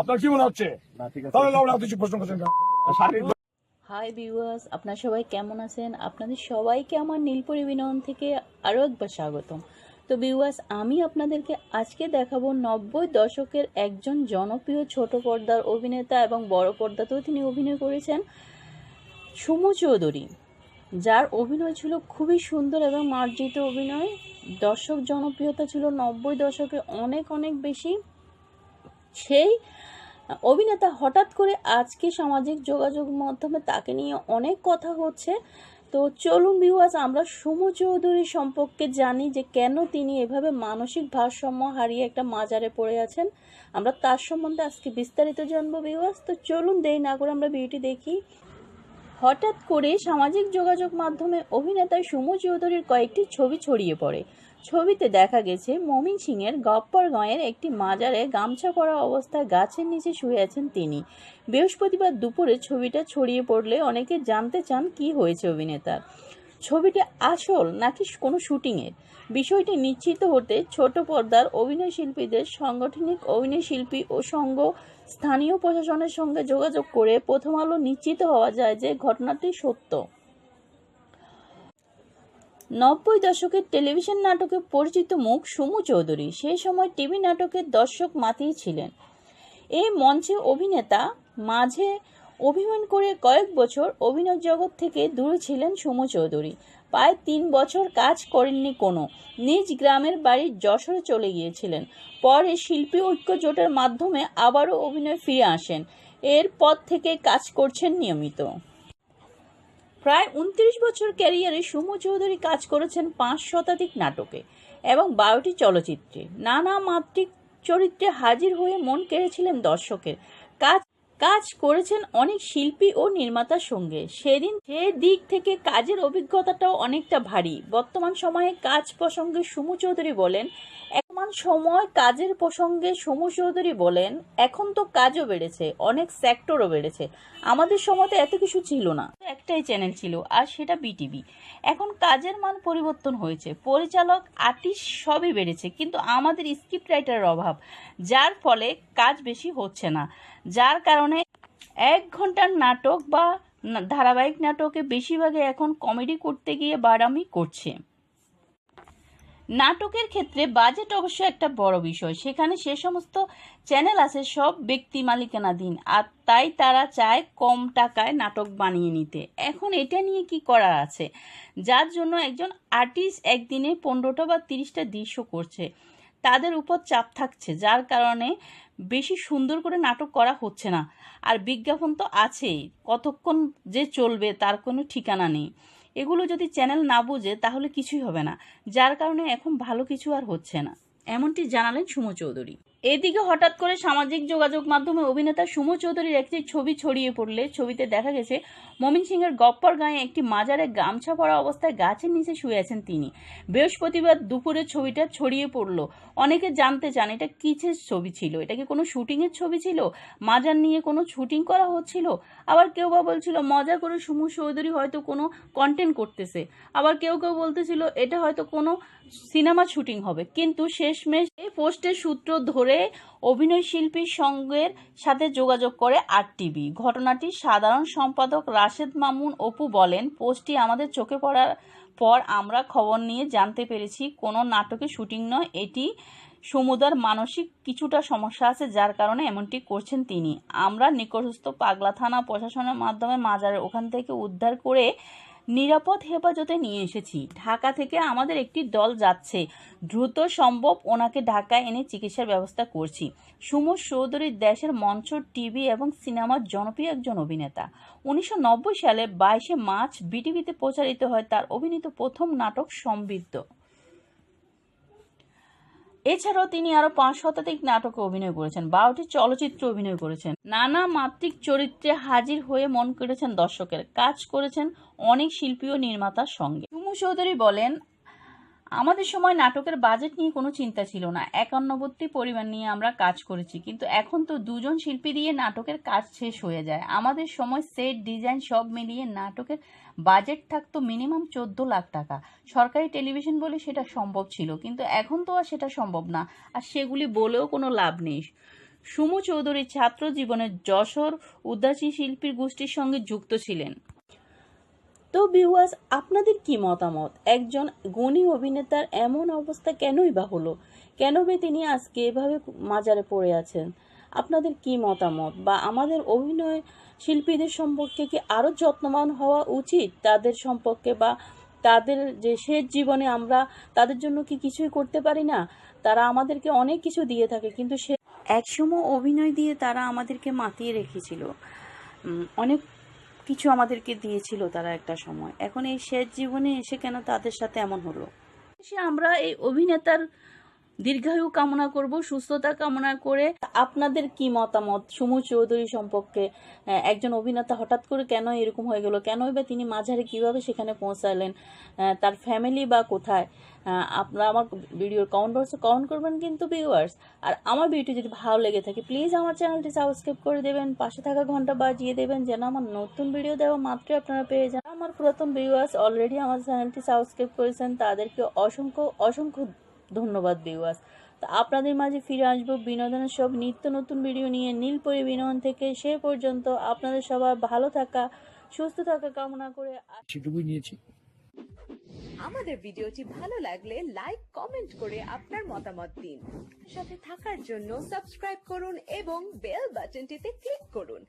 আপনার কি মনে হচ্ছে? না ঠিক আছে। তাহলে আমরা কিছু প্রশ্ন করছেন হাই ভিউয়ার্স আপনারা সবাই কেমন আছেন? আপনাদের সবাইকে আমার নীলপরি বিনয়ন থেকে আরও একবার স্বাগতম। তো ভিউয়ার্স আমি আপনাদেরকে আজকে দেখাবো নব্বই দশকের একজন জনপ্রিয় ছোট পর্দার অভিনেতা এবং বড় পর্দাতেও তিনি অভিনয় করেছেন সুমু চৌধুরী যার অভিনয় ছিল খুবই সুন্দর এবং মার্জিত অভিনয়। দর্শক জনপ্রিয়তা ছিল নব্বই দশকে অনেক অনেক বেশি। সেই অভিনেতা হঠাৎ করে আজকে সামাজিক যোগাযোগ মাধ্যমে তাকে নিয়ে অনেক কথা হচ্ছে। তো চলুন বিওয়াজ আমরা সুমু চৌধুরী সম্পর্কে জানি যে কেন তিনি এভাবে মানসিক ভারসাম্য হারিয়ে একটা মাজারে পড়ে আছেন। আমরা তার সম্বন্ধে আজকে বিস্তারিত জানব বিওয়াজ তো চলুন দেরি না করে আমরা ভিডিওটি দেখি। হঠাৎ করে সামাজিক যোগাযোগ মাধ্যমে অভিনেতা সুমু চৌধুরীর কয়েকটি ছবি ছড়িয়ে পড়ে। ছবিতে দেখা গেছে, মমিন সিংয়ের গপ্পরগাঁয়ের একটি মাজারে গামছা পরা অবস্থায় গাছের নিচে শুয়ে আছেন তিনি। বৃহস্পতিবার দুপুরে ছবিটা ছড়িয়ে পড়লে অনেকে জানতে চান কি হয়েছে অভিনেতার ছবিটি আসল নাকি কোনো শুটিংয়ের? বিষয়টি নিশ্চিত হতে ছোট পর্দার অভিনয় শিল্পীদের সাংগঠনিক অভিনয় শিল্পী ও সঙ্গ স্থানীয় প্রশাসনের সঙ্গে যোগাযোগ করে প্রথম আলো নিশ্চিত হওয়া যায় যে ঘটনাটি সত্য। নব্বই দশকের টেলিভিশন নাটকে পরিচিত মুখ সুমু চৌধুরী। সেই সময় টিভি নাটকের দর্শক মাতিয়ে ছিলেন। এই মঞ্চে অভিনেতা, মাঝে অভিমান করে কয়েক বছর অভিনয় জগৎ থেকে দূরে ছিলেন সুমু চৌধুরী। প্রায় তিন বছর কাজ করেননি কোনো। নিজ গ্রামের বাড়ির যশোরে চলে গিয়েছিলেন। পরে শিল্পী ঐক্য জোটের মাধ্যমে আবারও অভিনয় ফিরে আসেন। এরপর থেকে কাজ করছেন নিয়মিত। প্রায় উনত্রিশ বছর ক্যারিয়ারে সুমু চৌধুরী কাজ করেছেন পাঁচ শতাধিক নাটকে এবং বারোটি চলচ্চিত্রে। নানা মাত্রিক চরিত্রে হাজির হয়ে মন কেড়েছিলেন দর্শকের। কাজ কাজ করেছেন অনেক শিল্পী ও নির্মাতার সঙ্গে। সেদিন সে দিক থেকে কাজের অভিজ্ঞতাটাও অনেকটা ভারী। বর্তমান সময়ে কাজ প্রসঙ্গে সুমু চৌধুরী বলেন বর্তমান সময় কাজের প্রসঙ্গে সমু চৌধুরী বলেন, এখন তো কাজও বেড়েছে, অনেক সেক্টরও বেড়েছে। আমাদের সময় তো এত কিছু ছিল না। একটাই চ্যানেল ছিল, আর সেটা বিটিভি এখন কাজের মান পরিবর্তন হয়েছে। পরিচালক আর্টিস্ট সবই বেড়েছে, কিন্তু আমাদের স্ক্রিপ্ট রাইটারের অভাব, যার ফলে কাজ বেশি হচ্ছে না। যার কারণে এক ঘণ্টার নাটক বা ধারাবাহিক নাটকে বেশিরভাগে এখন কমেডি করতে গিয়ে বাড়ামি করছে। নাটকের ক্ষেত্রে বাজেট অবশ্য একটা বড় বিষয়। সেখানে সে সমস্ত চ্যানেল আছে, সব ব্যক্তি মালিকানাধীন। আর তাই তারা চায় কম টাকায় নাটক বানিয়ে নিতে। এখন এটা নিয়ে কি করার আছে? যার জন্য একজন আর্টিস্ট একদিনে পনেরোটা বা তিরিশটা দৃশ্য করছে। তাদের উপর চাপ থাকছে, যার কারণে বেশি সুন্দর করে নাটক করা হচ্ছে না। আর বিজ্ঞাপন তো আছেই, কতক্ষণ যে চলবে তার কোনো ঠিকানা নেই। এগুলো যদি চ্যানেল না বুঝে, তাহলে কিছুই হবে না। যার কারণে এখন ভালো কিছু আর হচ্ছে না। এমনটি জানালেন সুমো চৌধুরী। এদিকে হঠাৎ করে সামাজিক যোগাযোগ মাধ্যমে অভিনেতা সুমো চৌধুরীর একটি ছবি ছড়িয়ে পড়লে ছবিতে দেখা গেছে, মমিন সিংয়ের গপ্পর গায়ে একটি মাজারে গামছা পরা অবস্থায় গাছের নিচে শুয়ে আছেন তিনি। বৃহস্পতিবার দুপুরে ছবিটা ছড়িয়ে পড়ল। অনেকে জানতে চান, এটা কিসের ছবি ছিল? এটা কি কোনো শুটিংয়ের ছবি ছিল? মাজার নিয়ে কোনো শুটিং করা হচ্ছিল? আবার কেউ বা বলছিল, মজা করে সুমু চৌধুরী হয়তো কোনো কন্টেন্ট করতেছে। আবার কেউ কেউ বলতেছিল, এটা হয়তো কোনো সিনেমা শুটিং হবে। কিন্তু শেষমেশ এই পোস্টের সূত্র ধরে অভিনয় শিল্পীর সঙ্গের সাথে যোগাযোগ করে আর টিভি ঘটনাটি সাধারণ সম্পাদক রাশেদ মামুন অপু বলেন, পোস্টটি আমাদের চোখে পড়ার পর আমরা খবর নিয়ে জানতে পেরেছি, কোনো নাটকে শুটিং নয়। এটি সমুদার মানসিক কিছুটা সমস্যা আছে, যার কারণে এমনটি করছেন তিনি। আমরা নিকটস্থ পাগলা থানা প্রশাসনের মাধ্যমে মাজারের ওখান থেকে উদ্ধার করে নিরাপদ হেফাজতে নিয়ে এসেছি। ঢাকা থেকে আমাদের একটি দল যাচ্ছে। দ্রুত সম্ভব ওনাকে ঢাকায় এনে চিকিৎসার ব্যবস্থা করছি। সুমোর চৌধুরী দেশের মঞ্চ, টিভি এবং সিনেমার জনপ্রিয় একজন অভিনেতা। উনিশশো নব্বই সালে বাইশে মার্চ বিটিভিতে প্রচারিত হয় তার অভিনীত প্রথম নাটক, সমৃদ্ধ। এছাড়াও তিনি আরও পাঁচ শতাধিক নাটকে অভিনয় করেছেন, বারোটি চলচ্চিত্রে অভিনয় করেছেন। নানা মাত্রিক চরিত্রে হাজির হয়ে মন কেড়েছেন দর্শকের। কাজ করেছেন অনেক শিল্পী ও নির্মাতার সঙ্গে। সুমু চৌধুরী বলেন আমাদের সময় নাটকের বাজেট নিয়ে কোনো চিন্তা ছিল না। একান্নবর্তী পরিমাণ নিয়ে আমরা কাজ করেছি, কিন্তু এখন তো দুজন শিল্পী দিয়ে নাটকের কাজ শেষ হয়ে যায়। আমাদের সময় সেট ডিজাইন সব মিলিয়ে নাটকের বাজেট থাকতো মিনিমাম চোদ্দ লাখ টাকা। সরকারি টেলিভিশন বলে সেটা সম্ভব ছিল, কিন্তু এখন তো আর সেটা সম্ভব না, আর সেগুলি বলেও কোনো লাভ নেই। সুমু চৌধুরী ছাত্র জীবনের যশোর উদাসী শিল্পীর গোষ্ঠীর সঙ্গে যুক্ত ছিলেন। তো বিওয়াস আপনাদের কি মতামত? একজন গুণী অভিনেতার এমন অবস্থা কেনই বা হলো? কেন বে তিনি আজকে এভাবে মাজারে পড়ে আছেন? আপনাদের কি মতামত? বা আমাদের অভিনয় শিল্পীদের সম্পর্কে কি আরও যত্নবান হওয়া উচিত? তাদের সম্পর্কে বা তাদের যে শেষ জীবনে আমরা তাদের জন্য কি কিছুই করতে পারি না? তারা আমাদেরকে অনেক কিছু দিয়ে থাকে, কিন্তু সে একসময় অভিনয় দিয়ে তারা আমাদেরকে মাতিয়ে রেখেছিল। অনেক কিছু আমাদেরকে দিয়েছিল তারা একটা সময়। এখন এই শেষ জীবনে এসে কেন তাদের সাথে এমন হলো? সে আমরা এই অভিনেতার দীর্ঘায়ু কামনা করব, সুস্থতা কামনা করে। আপনাদের কি মতামত? সুমু চৌধুরী সম্পর্কে একজন অভিনেতা হঠাৎ করে কেন এরকম হয়ে গেল? কেনই বা তিনি মাঝারে কীভাবে সেখানে পৌঁছালেন? তার ফ্যামিলি বা কোথায়? আপনারা আমার ভিডিওর কমেন্ট বক্সে কমেন্ট করবেন কিন্তু ভিউয়ার্স আর আমার ভিডিও যদি ভালো লেগে থাকে প্লিজ আমার চ্যানেলটি সাবস্ক্রাইব করে দেবেন। পাশে থাকা ঘণ্টা বাজিয়ে দেবেন যেন আমার নতুন ভিডিও দেওয়া মাত্রই আপনারা পেয়ে যান। আমার পুরাতন ভিউয়ার্স অলরেডি আমার চ্যানেলটি সাবস্ক্রাইব করেছেন, তাদেরকে অসংখ্য অসংখ্য ধন্যবাদ ভিউয়ার্স তো আপনাদের মাঝে ফিরে আসব বিনোদনের সব নিত্য নতুন ভিডিও নিয়ে। নীলপরি বিনোদন থেকে সে পর্যন্ত আপনাদের সবার ভালো থাকা সুস্থ থাকা কামনা করে সেটুকুই নিয়েছি। আমাদের ভিডিওটি ভালো লাগলে লাইক কমেন্ট করে আপনার মতামত দিন। সাথে থাকার জন্য সাবস্ক্রাইব করুন এবং বেল বাটনটিতে ক্লিক করুন।